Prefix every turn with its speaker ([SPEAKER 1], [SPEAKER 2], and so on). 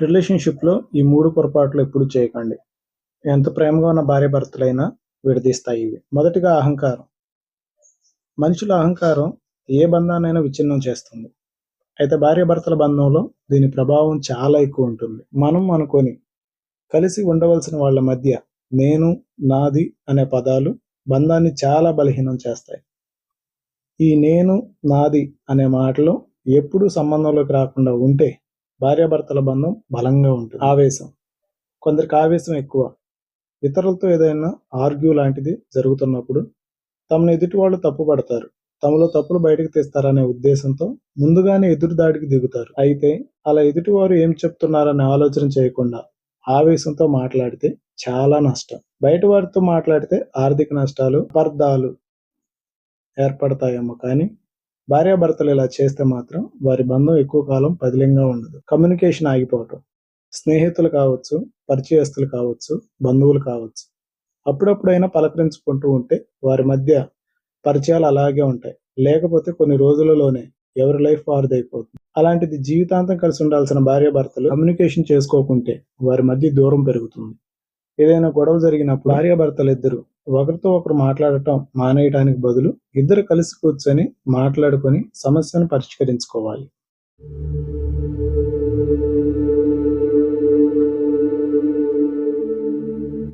[SPEAKER 1] రిలేషన్షిప్లో ఈ మూడు పొరపాట్లు ఎప్పుడు చేయకండి. ఎంత ప్రేమగా ఉన్న భార్య భర్తలైనా విడదీస్తాయి ఇవి. మొదటిగా అహంకారం. మనుషుల అహంకారం ఏ బంధాన్నైనా విచ్ఛిన్నం చేస్తుంది. అయితే భార్య భర్తల బంధంలో దీని ప్రభావం చాలా ఎక్కువ ఉంటుంది. మనం అనుకొని కలిసి ఉండవలసిన వాళ్ళ మధ్య నేను నాది అనే పదాలు బంధాన్ని చాలా బలహీనం చేస్తాయి. ఈ నేను నాది అనే మాటలు ఎప్పుడూ సంబంధంలోకి రాకుండా ఉంటే భార్యాభర్తల బంధం బలంగా ఉంటుంది. ఆవేశం. కొందరికి ఆవేశం ఎక్కువ. ఇతరులతో ఏదైనా ఆర్గ్యూ లాంటిది జరుగుతున్నప్పుడు తమను ఎదుటి వాళ్ళు తప్పు పడతారు. తమలో తప్పులు బయటకు తీస్తారనే ఉద్దేశంతో ముందుగానే ఎదురు దాడికి దిగుతారు. అయితే అలా ఎదుటివారు ఏం చెప్తున్నారనే ఆలోచన చేయకుండా ఆవేశంతో మాట్లాడితే చాలా నష్టం. బయట వారితో మాట్లాడితే ఆర్థిక నష్టాలు అపార్థాలు ఏర్పడతాయేమో కానీ భార్యాభర్తలు ఇలా చేస్తే మాత్రం వారి బంధం ఎక్కువ కాలం పదిలంగా ఉండదు. కమ్యూనికేషన్ ఆగిపోవటం స్నేహితులు కావచ్చు పరిచయస్తులు కావచ్చు బంధువులు కావచ్చు అప్పుడప్పుడైనా పలకరించుకుంటూ ఉంటే వారి మధ్య పరిచయాలు అలాగే ఉంటాయి. లేకపోతే కొన్ని రోజులలోనే ఎవరి లైఫ్ వారిది అయిపోతుంది అలాంటిది జీవితాంతం కలిసి ఉండాల్సిన భార్యాభర్తలు కమ్యూనికేషన్ చేసుకోకుంటే వారి మధ్య దూరం పెరుగుతుంది. ఏదైనా గొడవ జరిగినప్పుడు భార్యాభర్తలు ఇద్దరు ఒకరితో ఒకరు మాట్లాడటం మానేయడానికి బదులు ఇద్దరు కలిసి కూర్చొని మాట్లాడుకొని సమస్యను పరిష్కరించుకోవాలి.